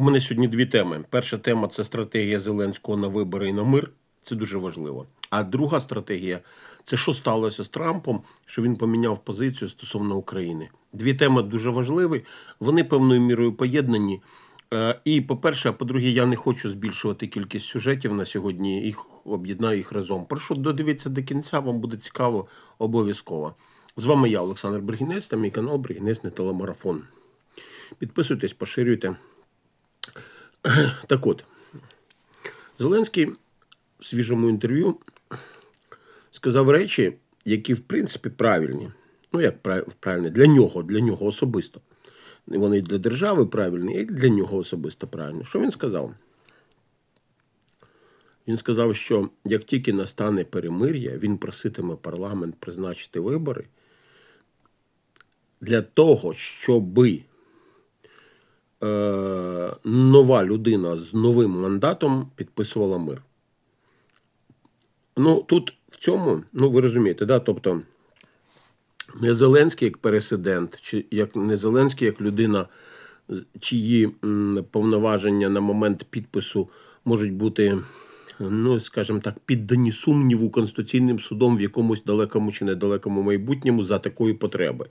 У мене сьогодні дві теми. Перша тема це стратегія Зеленського на вибори і на мир. Це дуже важливо. А друга стратегія це що сталося з Трампом, що він поміняв позицію стосовно України. Дві теми дуже важливі. Вони певною мірою поєднані. Е, І по-перше, а по-друге, я не хочу збільшувати кількість сюжетів на сьогодні. Їх об'єднаю їх разом. Прошу додивитися до кінця, вам буде цікаво обов'язково. З вами я, Олександр Бригінець, та мій канал Бригінець не телемарафон. Підписуйтесь, поширюйте. Так от, Зеленський в свіжому інтерв'ю сказав речі, які, в принципі, правильні. Ну, як прав- правильні, для нього, для нього особисто. Вони і для держави правильні, і для нього особисто правильні. Що він сказав? Він сказав, що як тільки настане перемир'я, він проситиме парламент призначити вибори для того, щоби нова людина з новим мандатом підписувала мир. Ну, тут в цьому, ну ви розумієте, да? тобто не Зеленський як пересидент, чи як не Зеленський як людина, чиї повноваження на момент підпису можуть бути, ну, скажімо так, піддані сумніву Конституційним судом в якомусь далекому чи недалекому майбутньому за такої потреби.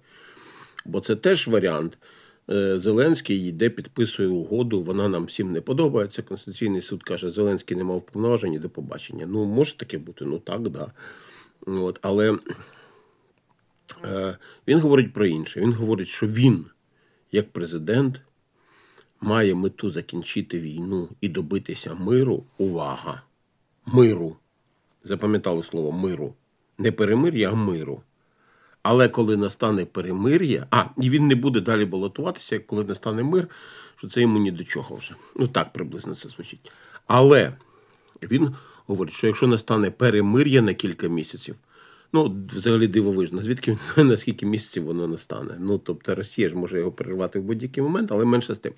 Бо це теж варіант. Е, Зеленський йде, підписує угоду, вона нам всім не подобається. Конституційний суд каже, Зеленський не мав повноважень до побачення. Ну, може таке бути, ну так, да. От, але е, він говорить про інше. Він говорить, що він, як президент, має мету закінчити війну і добитися миру. Увага! Миру. Запам'ятали слово миру. Не перемир'я, а миру. Але коли настане перемир'я, а, і він не буде далі балотуватися, як коли настане мир, що це йому ні до чого вже. Ну так приблизно це звучить. Але він говорить, що якщо настане перемир'я на кілька місяців, ну взагалі дивовижно, звідки він знає, на скільки місяців воно настане. Ну тобто Росія ж може його перервати в будь-який момент, але менше з тим.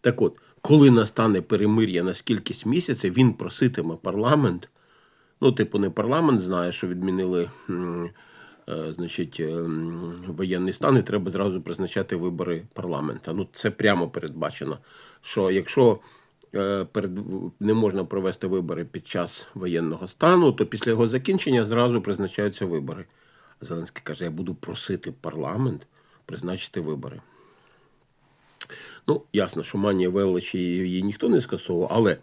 Так от, коли настане перемир'я на скількись місяців, він проситиме парламент. Ну, типу, не парламент знає, що відмінили значить, е, воєнний стан, і треба зразу призначати вибори парламента. Ну, це прямо передбачено. Що якщо е, перед, не можна провести вибори під час воєнного стану, то після його закінчення зразу призначаються вибори. Зеленський каже: я буду просити парламент призначити вибори. Ну, ясно, що манія величі її ніхто не скасовував, але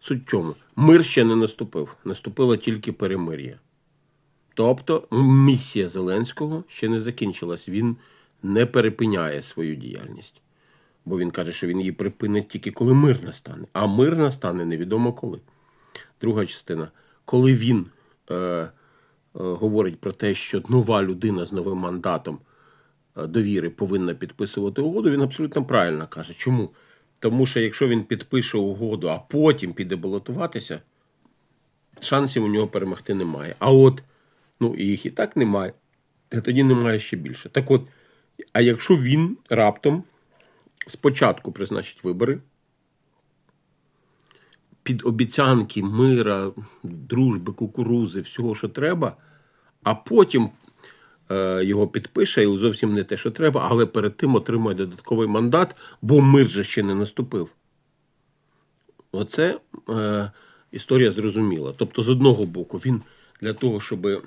суть в чому? Мир ще не наступив, наступило тільки перемир'я. Тобто місія Зеленського ще не закінчилась. Він не перепиняє свою діяльність. Бо він каже, що він її припинить тільки коли мир настане. А мир настане невідомо коли. Друга частина. Коли він е, е, говорить про те, що нова людина з новим мандатом е, довіри повинна підписувати угоду, він абсолютно правильно каже. Чому? Тому що якщо він підпише угоду, а потім піде балотуватися, шансів у нього перемогти немає. А от, ну і їх і так немає, а тоді немає ще більше. Так от, а якщо він раптом спочатку призначить вибори, під обіцянки мира, дружби, кукурузи, всього, що треба, а потім е, його підпише і зовсім не те, що треба, але перед тим отримує додатковий мандат, бо мир же ще не наступив. Оце е, історія зрозуміла. Тобто, з одного боку, він для того, щоб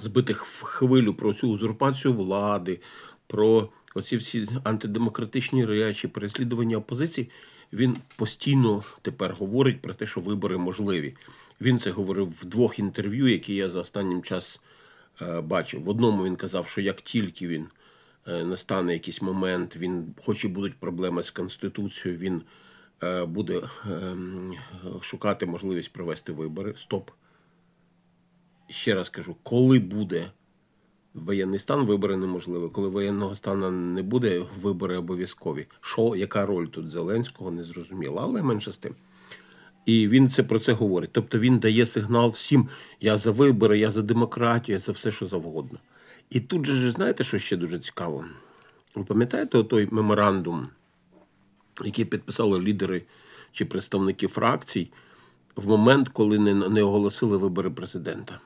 збити хвилю про цю узурпацію влади, про оці всі антидемократичні речі, переслідування опозиції, він постійно тепер говорить про те, що вибори можливі. Він це говорив в двох інтерв'ю, які я за останнім час е, бачив. В одному він казав, що як тільки він е, настане якийсь момент, він, хоч і будуть проблеми з Конституцією, він е, буде ем, шукати можливість провести вибори. Стоп. Ще раз кажу, коли буде воєнний стан, вибори неможливі. Коли воєнного стану не буде, вибори обов'язкові. Що, яка роль тут Зеленського, не зрозуміло, але менше з тим. І він це про це говорить. Тобто він дає сигнал всім: я за вибори, я за демократію, я за все, що завгодно. І тут же ж знаєте, що ще дуже цікаво? Ви пам'ятаєте той меморандум, який підписали лідери чи представники фракцій в момент, коли не оголосили вибори президента?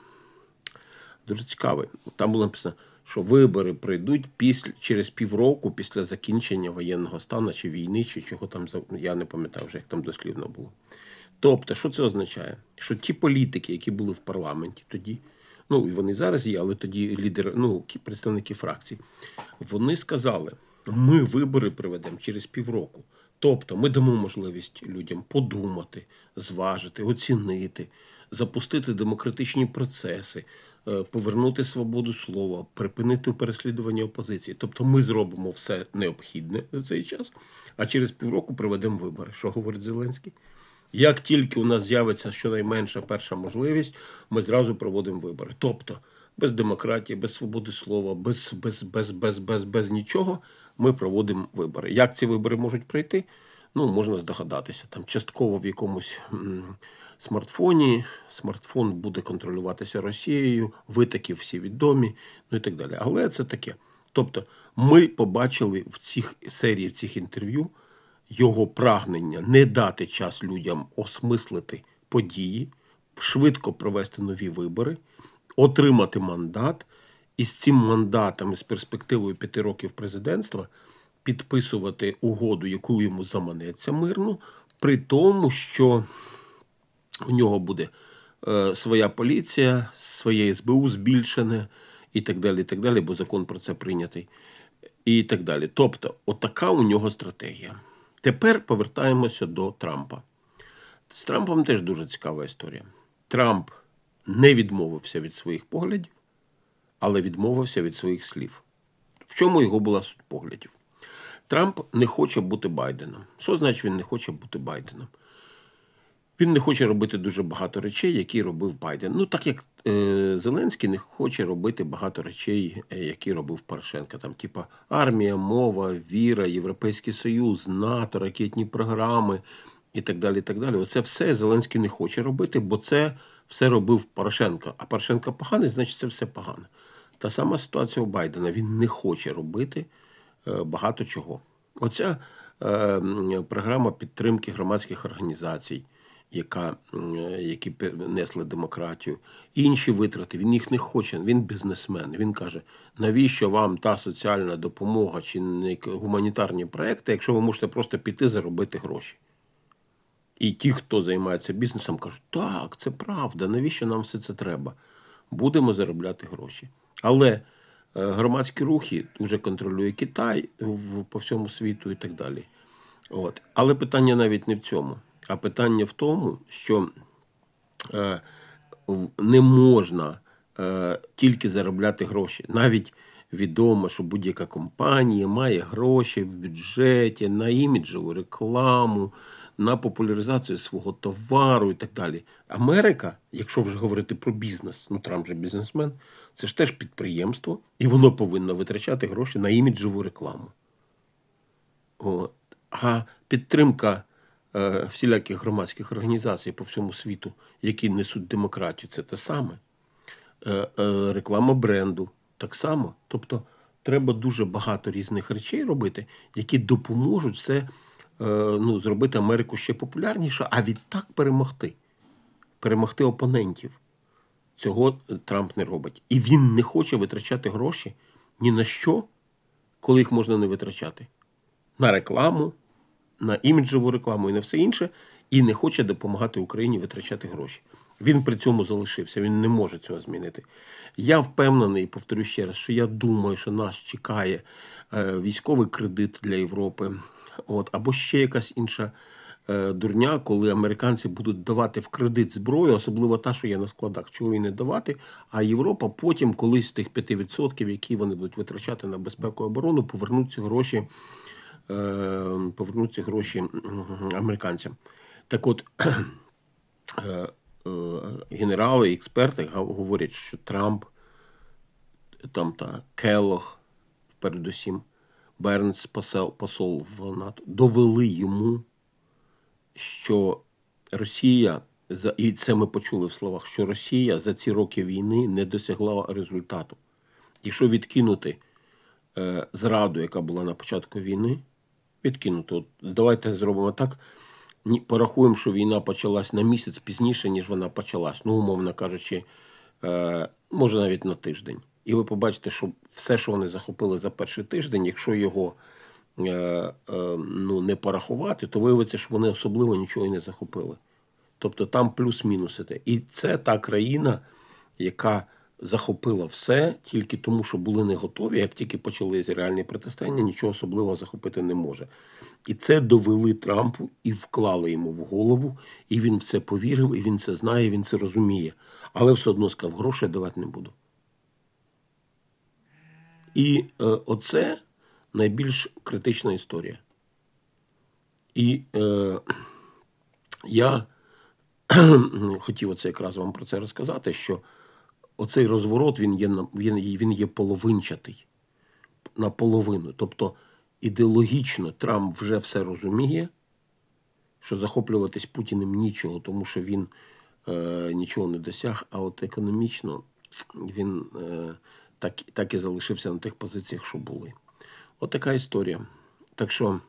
Дуже цікавий. Там було написано, що вибори прийдуть після через півроку після закінчення воєнного стану чи війни, чи чого там я не пам'ятаю вже, як там дослівно було. Тобто, що це означає? Що ті політики, які були в парламенті тоді, ну і вони зараз є, але тоді лідери, ну, представники фракцій, вони сказали: ми вибори проведемо через півроку. Тобто ми дамо можливість людям подумати, зважити, оцінити, запустити демократичні процеси, повернути свободу слова, припинити переслідування опозиції. Тобто ми зробимо все необхідне за цей час, а через півроку проведемо вибори. Що говорить Зеленський? Як тільки у нас з'явиться щонайменша перша можливість, ми зразу проводимо вибори. Тобто, без демократії, без свободи слова, без, без, без, без, без, без нічого ми проводимо вибори. Як ці вибори можуть пройти? Ну, можна здогадатися. Там частково в якомусь смартфоні, смартфон буде контролюватися Росією, витоки всі відомі, ну і так далі. Але це таке. Тобто, ми побачили в цих серії в цих інтерв'ю його прагнення не дати час людям осмислити події, швидко провести нові вибори, отримати мандат, і з цим мандатом, з перспективою п'яти років президентства підписувати угоду, яку йому заманеться мирну, при тому, що у нього буде е, своя поліція, своє СБУ збільшене і так далі, і так далі, бо закон про це прийнятий, і так далі. Тобто, отака у нього стратегія. Тепер повертаємося до Трампа. З Трампом теж дуже цікава історія. Трамп не відмовився від своїх поглядів, але відмовився від своїх слів. В чому його була суть поглядів? Трамп не хоче бути Байденом. Що значить він не хоче бути Байденом? Він не хоче робити дуже багато речей, які робив Байден. Ну, так як е, Зеленський не хоче робити багато речей, е, які робив Порошенко. Там, типа армія, мова, віра, Європейський Союз, НАТО, ракетні програми і так далі. І так далі. Оце все Зеленський не хоче робити, бо це все робив Порошенко. А Порошенко поганий, значить це все погано. Та сама ситуація у Байдена. Він не хоче робити е, багато чого. Оця е, програма підтримки громадських організацій, яка, е, які несли демократію, інші витрати, він їх не хоче. Він бізнесмен. Він каже: навіщо вам та соціальна допомога чи гуманітарні проекти, якщо ви можете просто піти заробити гроші? І ті, хто займається бізнесом, кажуть, так, це правда, навіщо нам все це треба? Будемо заробляти гроші. Але е, громадські рухи вже контролює Китай по всьому світу і так далі. От. Але питання навіть не в цьому, а питання в тому, що е, не можна е, тільки заробляти гроші. Навіть відомо, що будь-яка компанія має гроші в бюджеті на іміджову рекламу, на популяризацію свого товару і так далі. Америка, якщо вже говорити про бізнес, ну Трамп же бізнесмен, це ж теж підприємство, і воно повинно витрачати гроші на іміджову рекламу. От. А підтримка всіляких громадських організацій по всьому світу, які несуть демократію, це те саме. Е, е, реклама бренду так само. Тобто треба дуже багато різних речей робити, які допоможуть все е, ну, зробити Америку ще популярніше, а відтак перемогти. Перемогти опонентів. Цього Трамп не робить. І він не хоче витрачати гроші ні на що, коли їх можна не витрачати на рекламу, на іміджову рекламу і на все інше, і не хоче допомагати Україні витрачати гроші. Він при цьому залишився, він не може цього змінити. Я впевнений, і повторю ще раз, що я думаю, що нас чекає е, військовий кредит для Європи, от, або ще якась інша е, дурня, коли американці будуть давати в кредит зброю, особливо та, що є на складах, чого і не давати. А Європа потім, колись з тих 5%, які вони будуть витрачати на безпеку і оборону, повернуть ці гроші повернуть ці гроші американцям. Так от, е, е, генерали і експерти говорять, що Трамп, там та Келлог, передусім, Бернс, посол, посол в НАТО, довели йому, що Росія, за- і це ми почули в словах, що Росія за ці роки війни не досягла результату. Якщо відкинути е, зраду, яка була на початку війни, відкинути. От давайте зробимо так. Порахуємо, що війна почалась на місяць пізніше, ніж вона почалась. Ну, умовно кажучи, е, може навіть на тиждень. І ви побачите, що все, що вони захопили за перший тиждень, якщо його е, е, ну, не порахувати, то виявиться, що вони особливо нічого і не захопили. Тобто там плюс-мінус іде. І це та країна, яка захопила все тільки тому, що були не готові. Як тільки почалися реальні протистояння, нічого особливого захопити не може. І це довели Трампу і вклали йому в голову, і він в це повірив, і він це знає, і він це розуміє. Але все одно сказав, грошей давати не буду. І е, оце найбільш критична історія. І е, я хотів оце якраз вам про це розказати, що оцей розворот він є, він, він є половинчатий наполовину. Тобто ідеологічно Трамп вже все розуміє, що захоплюватись Путіним нічого, тому що він е, нічого не досяг, а от економічно він е, так, так і залишився на тих позиціях, що були. От така історія. Так що